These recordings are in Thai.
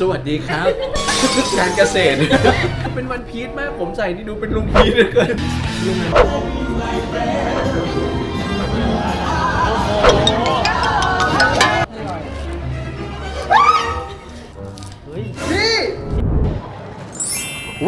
สวัสดีครับ การเกษตร เป็นวันพีชมากผมใส่นี่ดูเป็นลุงพีชเลยเกินลุง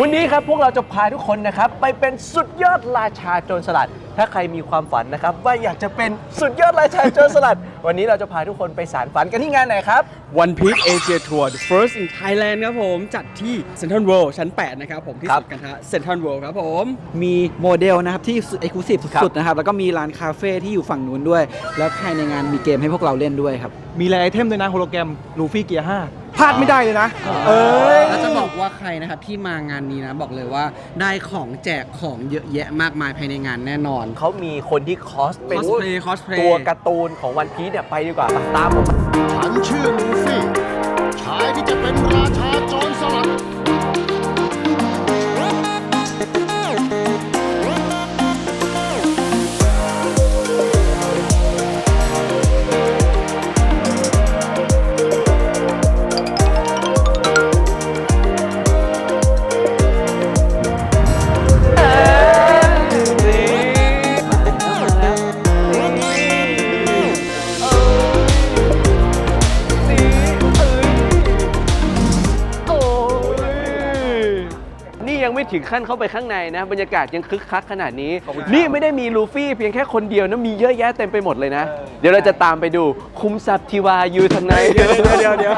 วันนี้ครับพวกเราจะพาทุกคนนะครับ ไปเป็นสุดยอดราชาโจรสลัด ถ้าใครมีความฝันนะครับ ว่าอยากจะเป็นสุดยอดราชาโจรสลัด วันนี้เราจะพาทุกคนไปสารฝันกันที่งานไหนครับ One Piece Asia Tour the first in Thailand ครับผมจัดที่ Central World ชั้น 8 นะครับผม ที่ครับสุดกันฮะ Central World ครับผม มีโมเดลนะครับที่เอ็กซ์คลูซีฟครับ สุดๆนะครับ แล้วก็มีร้านคาเฟ่ที่อยู่ฝั่งนู้นด้วย แล้วภายในงานมีเกมให้พวกเราเล่นด้วยครับ มีแรไอเทมด้วยนะโฮโลแกรมลูฟี่เกียร์5พลาดไม่ได้เลยนะ เอ้ย แล้วจะบอกว่าใครนะครับที่มางานนี้นะบอกเลยว่าได้ของแจกของเยอะแยะมากมายภายในงานแน่นอน เขามีคนที่คอสเป็น Cosplay Cosplay ตัวการ์ตูนของวันพีชเนี่ยไปดีกว่าตามผม ฉันชื่อ ถึงขั้นเข้าไปข้างในนะ บรรยากาศยังคึกคักขนาดนี้นี่ไม่ได้มีลูฟี่เพียงแค่คนเดียวนะมีเยอะแยะเต็มไปหมดเลยนะ เดี๋ยวเราจะตามไปดูคุมทรัพย์ทิวาอยู่ทางไหนเดี๋ยวเดี๋ยวเดี๋ยว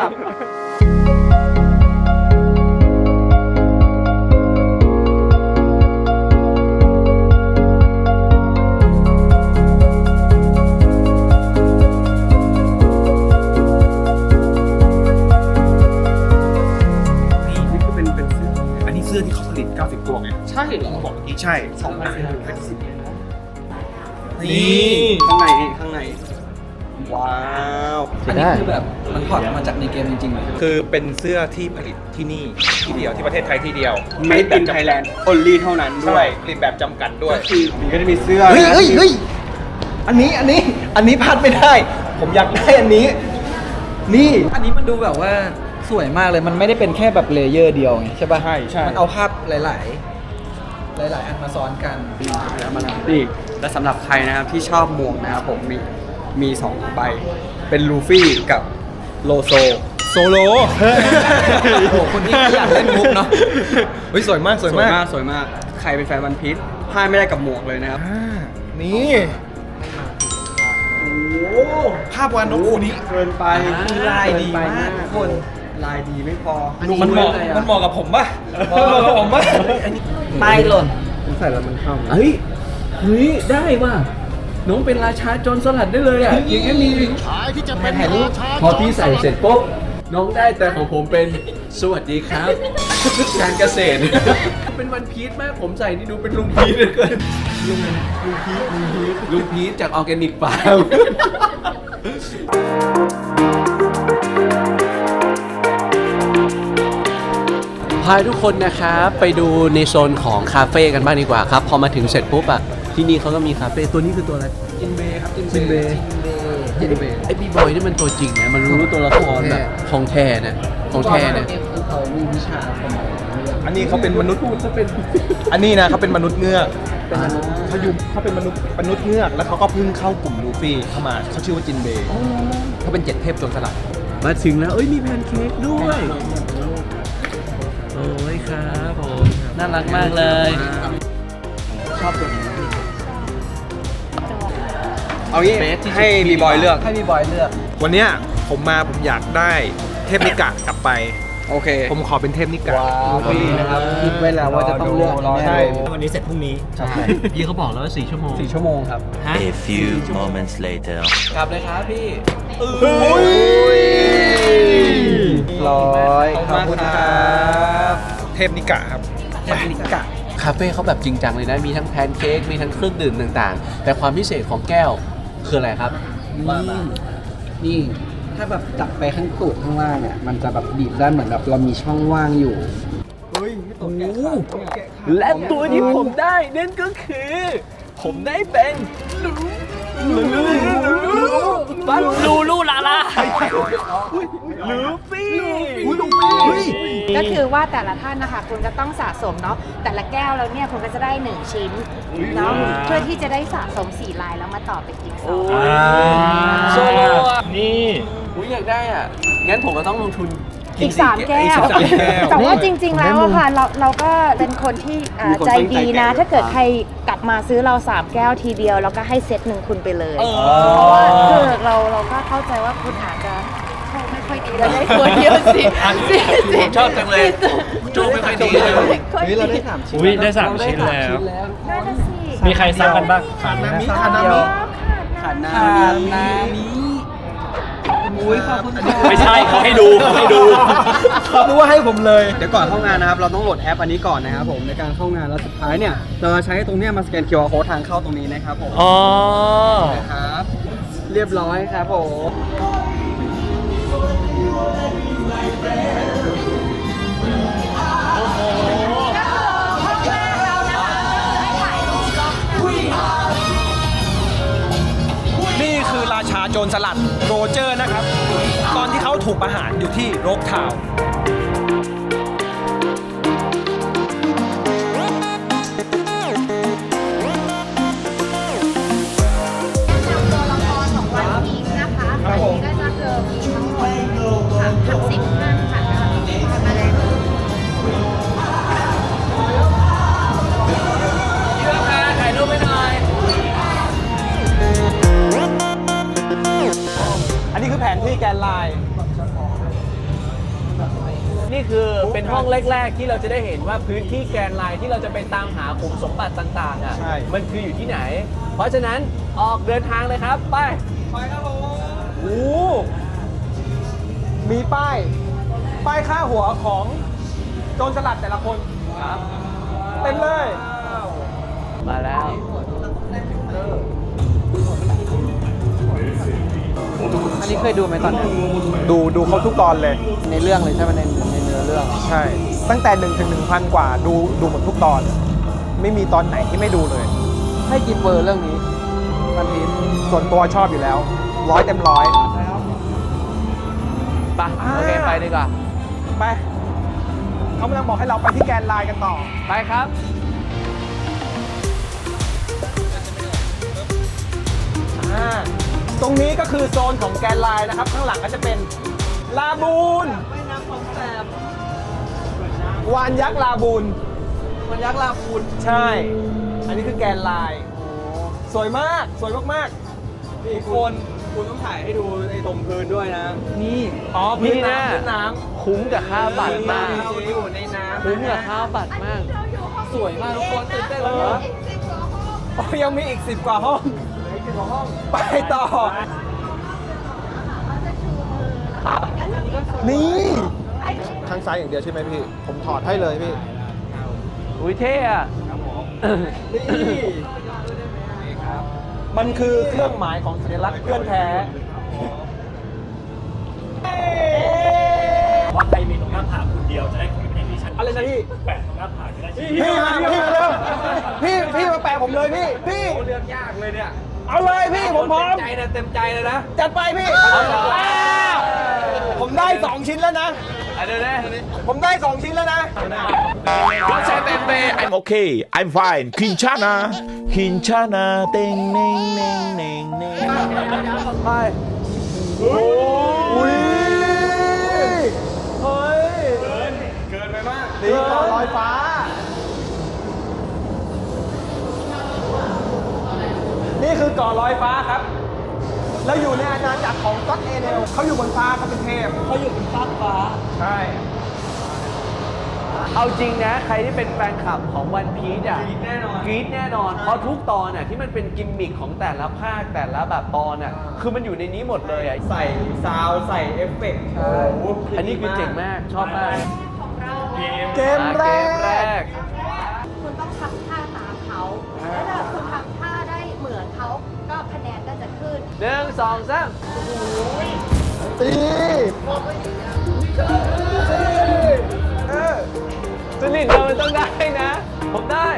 เหรอบอกเมื่อกี้ใช่นี่ข้างในนี่ข้างใน ว้าวอันนี้คือแบบมันถอดมาจากในเกมจริงๆเลยคือเป็นเสื้อที่ผลิตที่นี่ที่เดียวที่ประเทศไทยที่เดียว Made in Thailand only เท่านั้นด้ด้ววยยผลิตแบบจำกัดด้วยมีก็จะมีเสื้อเฮ้ยนะเฮ้ยเฮ้ยอันนี้อันนี้อันนี้พลาดไม่ได้ ผมอยากได้อันนี้ นี่ อันนี้มันดูแบบว่าสวยมากเลยมันไม่ได้เป็นแค่แบบเลเยอร์เดียวไงใช่ป่ะใช่ใช่มันเอาภาพหลาย ๆ หลาย ๆ อันมาซ้อนกัน นี่และสำหรับใครนะครับที่ชอบหมวกนะครับผมมีมีสองใบ เป็นลูฟี่กับโลโซ โซโลโอ้โหคนที่อยากเล่นมุกเนาะเฮ้ยสวยมากสสววยยมากมากสวยมาก ใครเป็นแฟนวันพีชพลาดไม่ได้กับหมวกเลยนะครับ อ่านี่ภาพวานนกคูนี้เกินไป ลายดีมากทุกคน ลายดีไม่พอมันเหมาะมันเหมาะกับผมป่ะมันเหมาะกับผมป่ะป้ายหล่นใส่แล้วมันเข้าเฮ้ยเฮ้ยได้ว่ะน้องเป็นราชาโจรสลัดได้เลยอะอย่างนี้มีชายที่จะเป็นถ่ายรูปราชาพอพี่ใส่เสร็จปุ๊บน้องได้แต่ของผมเป็นสวัสดีครับการเกษตร เป็นวันพีชมากผมใส่นี่ดูเป็นลุงพีชเลยเกินลุงลุงพีชลุงพีชลุงพีชจากออร์แกนิกฟาร์ม พาทุกคนนะครับไปดูในโซนของคาเฟ่กันบ้างดีกว่าครับ พอมาถึงเสร็จปุ๊บอะที่นี่เขาก็มีคาเฟ่ตัวนี้คือตัวอะไรจินเบย์ครับจินเบย์จินเบย์ไอพี่บอยนี่มันตัวจริงนะมันรู้ตัวละครแบบของแท้นะของแท้นะคือเขามีวิชาสมองอันนี้เขาเป็นมนุษย์อันนี้นะเขาเป็นมนุษย์เงือกเขาอยู่เขาเป็นมนุษย์มนุษย์เงือกแล้วเขาก็เพิ่งเข้ากลุ่มลูฟี่เข้ามาเขาชื่อว่าจินเบย์เขาเป็นเจ็ดเทพโจรสลัดมาถึงแล้วเอ้ยมีแพนเค้กด้วยโอ้ยครับผมน่ารักมากเลย ชอบตัวนี้เอางี้ให้รีบอยเลือก ให้พี่บอยเลือก วันเนี้ยผมมาผมอยากได้เทพนิกะกลับไป โอเค ผมขอเป็นเทพนิกะลูฟี่นะครับคิดไว้แล้วว่าจะต้องเลือกรอดู แน่ใช่เลยวันนี้เสร็จพรุ่งนี้พี่เขาบอกแล้วว่าสี่ชั่วโมงสี่ชั่วโมงครับ A few moments later. กลับเลยครับพี่ร้อยขอบคุณครับเทพนิ กะครับเทพนิกะคาเฟ่เขาแบบจริงจังเลยนะ มีทั้งแพนเค้กมีทั้งเครื่องดื่มต่างๆ แต่ความพิเศษของแก้วคืออะไรครับ นี่นี่ถ้าแบบจับไปข้างตูดข้างล่างเนี่ยมันจะแบบบีบได้เหมือนแบบเรามีช่องว่างอยู่และตัวที่ผมได้นั่นก็คือ ผมได้เป็น ลูลูลูลูลูลาลาลูฟี่ลูฟี่ก็คือว่าแต่ละท่านนะคะคุณก็ต้องสะสมเนาะแต่ละแก้วแล้วเนี่ยคุณก็จะได้ 1 ชิ้นเนาะเพื่อที่จะได้สะสม 4 ลายแล้วมาต่อเป็นจิ๊กซอว์โซโลอะนี่อุ้ยอยากได้อะงั้นผมก็ต้องลงทุน อีก3แก้อีวสามแก้ว แต่ว่าจริง ๆ แล้วอะค่ะเราเราก็เป็นคนที่อ่ามีคนใจตั้งใจดีนะแก้ถ้าเกิดใครกลับมาซื้อเรา3แก้วทีเดียว แล้วก็ให้เซตหนึ่งคุณไปเลยเพราะว่าคือเราเราก็เข้าใจว่าคุณอาจจะโชคไม่ค่อยดีแล้วได้ตัวเดียวสิสิสิผมชอบจังเลยโจไม่ค่อยดีเลย เฮ้ยเราได้สามชิ้นอุ้ยได้สามเรชิ้นสแล้วนั่นน่ะสิมีใครซ้ำกันบ้าง ขานามิขานามิขานานามิ อุ้ยขอบคุณค่ะไม่ใช่เขาให้ดูเขาให้ดู เขารู้ว่าให้ผมเลย เดี๋ยวก่อนเข้างานนะครับ เราต้องโหลดแอปอันนี้ก่อนนะครับผมในการเข้างานแล้วสุดท้ายเนี่ย เราจะใช้ตรงเนี้ยมาสแกน QR code ทางเข้าตรงนี้นะครับผมอ๋อ นะครับ เรียบร้อยครับผม โจรสลัดโรเจอร์นะครับ ตอนที่เขาถูกประหารอยู่ที่โรกทาวน์ นี่คือเป็นห้องแรก ๆ ที่เราจะได้เห็นว่าพื้นที่แกนไลน์ที่เราจะไปตามหาขุมสมบัติต่างๆอะใช่ มันคืออยู่ที่ไหน เพราะฉะนั้นออกเดินทางเลยครับ ไปโอ้มีป้าย ป้ายค่าหัวของโจรสลัดแต่ละคนครับเต็มเลย มาแล้วอันนี้เคยดูไหมตอนนี้ดูดูเขาทุกตอนเลย ในเรื่องเลยใช่ไหมในใน เนื้อเรื่อง ใช่ ตั้งแต่1นถึงหนึ่งพันกว่าดูดูหมดทุกตอน ไม่มีตอนไหนที่ไม่ดูเลย ให้กินเบอร์เรื่องนี้มันพีชส่วนตัวชอบอยู่แล้ว ร้อยเต็มร้อย ไปโอเคไปดีกว่า ไปเขากำลังบอกให้เราไปที่แกนไลน์กันต่อ ไปครับ อ่าตรงนี้ก็คือโซนของแกนไลน์นะครับ ข้างหลังก็จะเป็นลาบูน วานยักษ์ลาบูนมันยักษ์ลาปูนใช่ อันนี้คือแกนไลน์สวยมากสวยมากๆนี่คนคุณต้องถ่ายให้ดูในตรงพื้นด้วยนะนี่อ๋อพื้นนี่นะน้ำพื้นน้คุ้มกับค่าบัตรมากำอยู่ในน้ำคุ้มกับค่าบัตรมาก สวยมากทุกคนตื่นเต้นเอแล้วออ๋อยังมีอีกสิบกว่าห้อง ไปต่อ นี่ทาง ซ้ายอย่างเดียวใช่ไหมพี่ ผมถอดให้เลยพี่ อุ้ยเท่อะนี่มันคือเครื่องหมายของสัญลักษณ์เพื่อนแท้ ว่าใครมีตรงหน้าผากคนเดียวจะได้ของเป็นดิฉันอะไรนะพี่ แปะตรงหน้าผากจะได้ชิ้นพี่มาพี่มาเร็วพี่พี่มาแปะผมเลยพี่ พี่ เลือกยากเลยเนี่ยเอาเลยพี่ผมพร้อม เต็มใจนะเต็มใจเลยนะ จัดไปพี่เอาเลยว้าวผมได้ 2 ชิ้นแล้วนะอะ เดี๋ยวนะผมได้สองชิ้นแล้วนะก็ใช้เป็มเต I'm okay I'm fine คินชานาคินชานาเต็งเน่งเน่งเน่งเน่งไปโอ้ยเฮ้ย เกิน เกินไปมากตีก่อนลอยฟ้านี่คือก่อลอยฟ้าครับ แล้วอยู่ในอาณาจักรของก็อตเอเนลเขาอยู่บนฟ้าเขาเป็นเทพ เขาอยู่บนฟ้าฟ้า ใช่ เอาจริงนะ ใครที่เป็นแฟนคลับของวันพีชอะกรี๊ดแน่นอนกรี๊ดแน่นอน เพราะทุกตอนอะที่มันเป็นกิมมิคของแต่ละภาคแต่ละแบบตอนอะคือมันอยู่ในนี้หมดเลยอะใส่ซาวใส่เอฟเฟกต์อันนี้คือเจ๋งมากชอบมากของเราเกมแรอะเกมแรกกคุ ก็คะแนนก็จะขึ้นหนึ่งสองสามตีเออสนิทเรามันต้องได้นะ ผมได้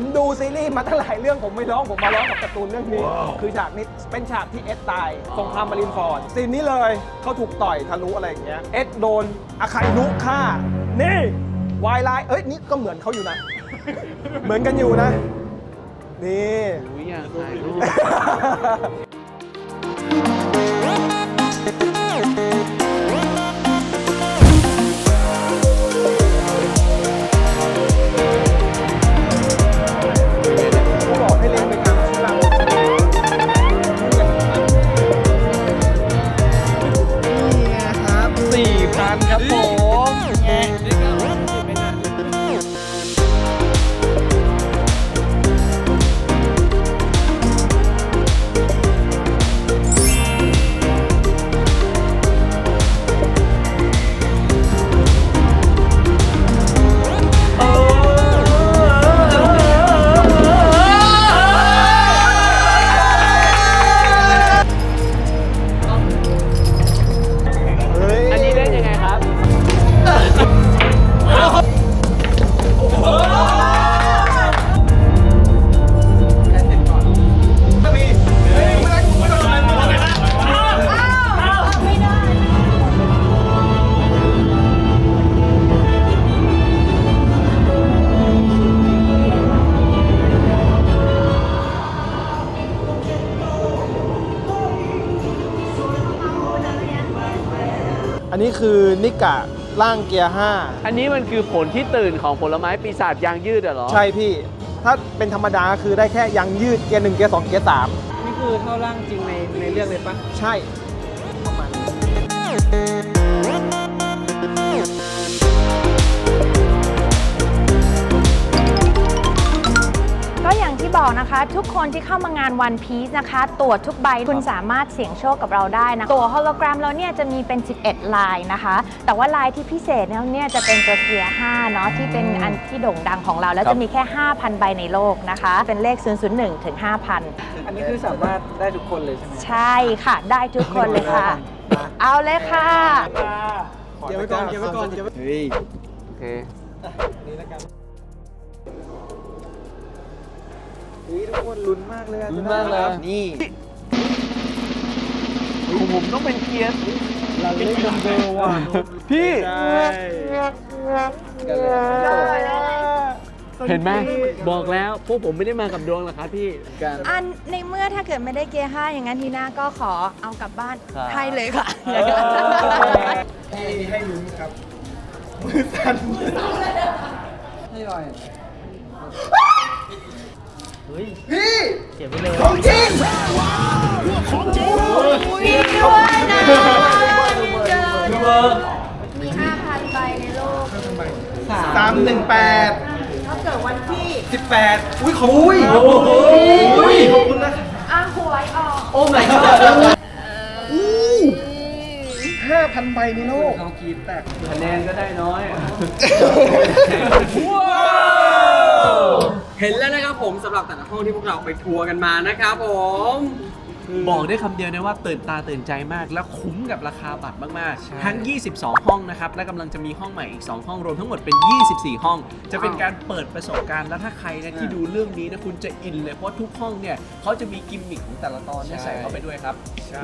ผมดูซีรีส์มาตั้งหลายเรื่องผมไม่ร้องผมมาร้องกับการ์ตูนเรื่องนี้ คือฉากนี้เป็นฉากที่เอ็ดตายสงครามมารินฟอร์ดซีนนี้เลยเขาถูกต่อยทะลุอะไรอย่างเงี้ยเอ็ดโดนอาคาอินุฆ่า นี่วายไลน์เอ้ยนี่ก็เหมือนเขาอยู่นะ เหมือนกันอยู่นะ นี่ อุ้ยอยากถ่ายรูป อันนี้คือนิกะร่างเกียร์อันนี้มันคือผลที่ตื่นของผลไม้ปีศาจยางยืดอะเหรอ5ใช่พี่ ถ้าเป็นธรรมดาคือได้แค่ยังยืดเกียร์หนึ่งเกียร์สองเกียร์สามนี่คือเท่าร่างจริงในในเรื่องเลยปะใช่ประมาณนี้ ก็อย่างที่บอกนะคะ ทุกคนที่เข้ามางาน One Piece นะคะ ตรวจทุกใบคุณสามารถเสี่ยงโชคกับเราได้นะตัวโฮโลแกรมเราเนี่ยจะมีเป็น 11 ลายนะคะ แต่ว่าลายที่พิเศษเนี่ยจะเป็นตัวเกียร์5เนาะที่เป็นอันที่โด่งดังของเรา แล้วจะมีแค่ 5,000 ใบในโลกนะคะ เป็นเลข 001 ถึง 5,000 อันนี้คือสามารถได้ทุกคนเลยใช่ไหมใช่ค่ะ ได้ทุกคนเลยค่ะ เอาเลยค่ะเดี๋ยวไว้ก่อนเดี๋ยวไว้ก่อนเดี๋ยวไว้เฮ้ยโอเคนี่แล้วกัน เฮ้ยทุกคนลุ้นมากเลยอะลุ้นมากเลย นี่ผมผมต้องเป็นเกียร์เราเล่นดัมเบลว่ะพี่กันเลยเห็นไหมบอกแล้วพวกผมไม่ได้มากับดวงหรอกครับพี่กันอันในเมื่อถ้าเกิดไม่ได้เกียร์5อย่างนั้นทีหน้าก็ขอเอากลับบ้านครับให้เลยค่ะ ให้ให้ลุ้นครับมือสั่นให้ลอย พี่เก็บไว้เลยของจริงมีด้วยนะมี 5,000ใบในโลกสามหนึ่งแปดถ้าเกิดวันที่สิบแปดอุ้ยขอบคุณอุ้ยขอบคุณนะอ้าหวยออก โอ้ my god ห้าพันใบในโลกเขากรีดแตกคะแนนก็ได้น้อย เห็นแล้วนะครับผมสำหรับแต่ละห้องที่พวกเราไปทัวร์กันมานะครับผมบอกได้คำเดียวนะว่าตื่นตาตื่นใจมาก และคุ้มกับราคาบัตรมาก ๆ ทั้ง 22 ห้องนะครับ และกำลังจะมีห้องใหม่อีก 2 ห้องรวมทั้งหมดเป็น 24 ห้อง จะเป็นการเปิดประสบการณ์ และถ้าใครนะที่ดูเรื่องนี้นะคุณจะอินเลย เพราะทุกห้องเนี่ยเขาจะมีกิมมิคของแต่ละตอนเนี่ยใส่เข้าไปด้วยครับ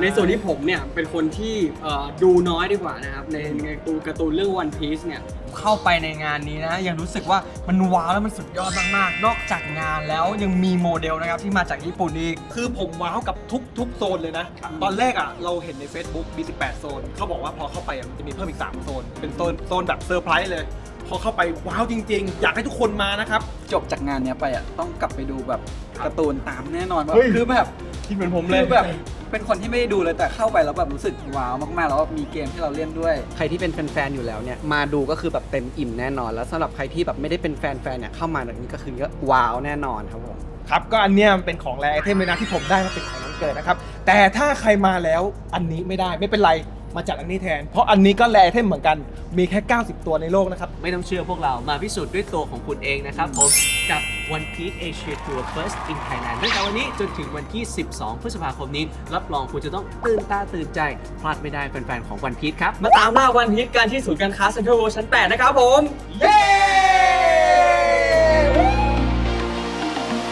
ในส่วนที่ผมเนี่ยเป็นคนที่เอ่อดูน้อยดีกว่านะครับในในตัวการ์ตูนเรื่อง One Piece เนี่ย เข้าไปในงานนี้นะยังรู้สึกว่ามันว้าวแล้วมันสุดยอดมากๆ นอกจากงานแล้วยังมีโมเดลนะครับที่มาจากญี่ปุ่นอีก คือผมว้าวกับทุกทุกโซนเลยนะ ตอนแรกอะเราเห็นใน Facebook มี 18 โซนเขาบอกว่าพอเข้าไปอะมันจะมีเพิ่มอีก 3 โซน เป็นโซนโซนแบบเซอร์ไพรส์เลย พอเข้าไปว้าวจริง ๆ อยากให้ทุกคนมานะครับ จบจากงานเนี้ยไปอะต้องกลับไปดูแบบการ์ตูนตามแน่นอนว่าเฮ้ย คือแบบ คิดเหมือนผมเลยคือแบบ เป็นคนที่ไม่ได้ดูเลยแต่เข้าไปแล้วแบบรู้สึกว้าวมากๆ แล้วก็มีเกมที่เราเล่นด้วย ใครที่เป็นแฟนๆอยู่แล้วเนี่ยมาดูก็คือแบบเต็มอิ่มแน่นอน แล้วสำหรับใครที่แบบไม่ได้เป็นแฟนๆเนี่ยเข้ามาแบบนี้ก็คือก็ว้าวแน่นอนครับผม ครับก็อันเนี้ยมันเป็นของแรไอเทมเลยนะที่ผมได้มาเป็นของวันเกิดนะครับแต่ถ้าใครมาแล้วอันนี้ไม่ได้ไม่เป็นไร มาจัดอันนี้แทน เพราะอันนี้ก็แรไอเทมเหมือนกันมีแค่ 90 ตัวในโลกนะครับ ไม่ต้องเชื่อพวกเรามาพิสูจน์ด้วยตัวของคุณเองนะครับผม กับ One Piece Asia Tour First in Thailand ตั้งแต่วันนี้จนถึงวันที่ 12 พฤษภาคมนี้ รับรองคุณจะต้องตื่นตาตื่นใจ พลาดไม่ได้แฟนๆ ของ One Piece ครับ มาตามล่าวันพีชกันที่ศูนย์การค้าเซ็นทรัลเวิลด์ชั้น 8 นะครับผม เย้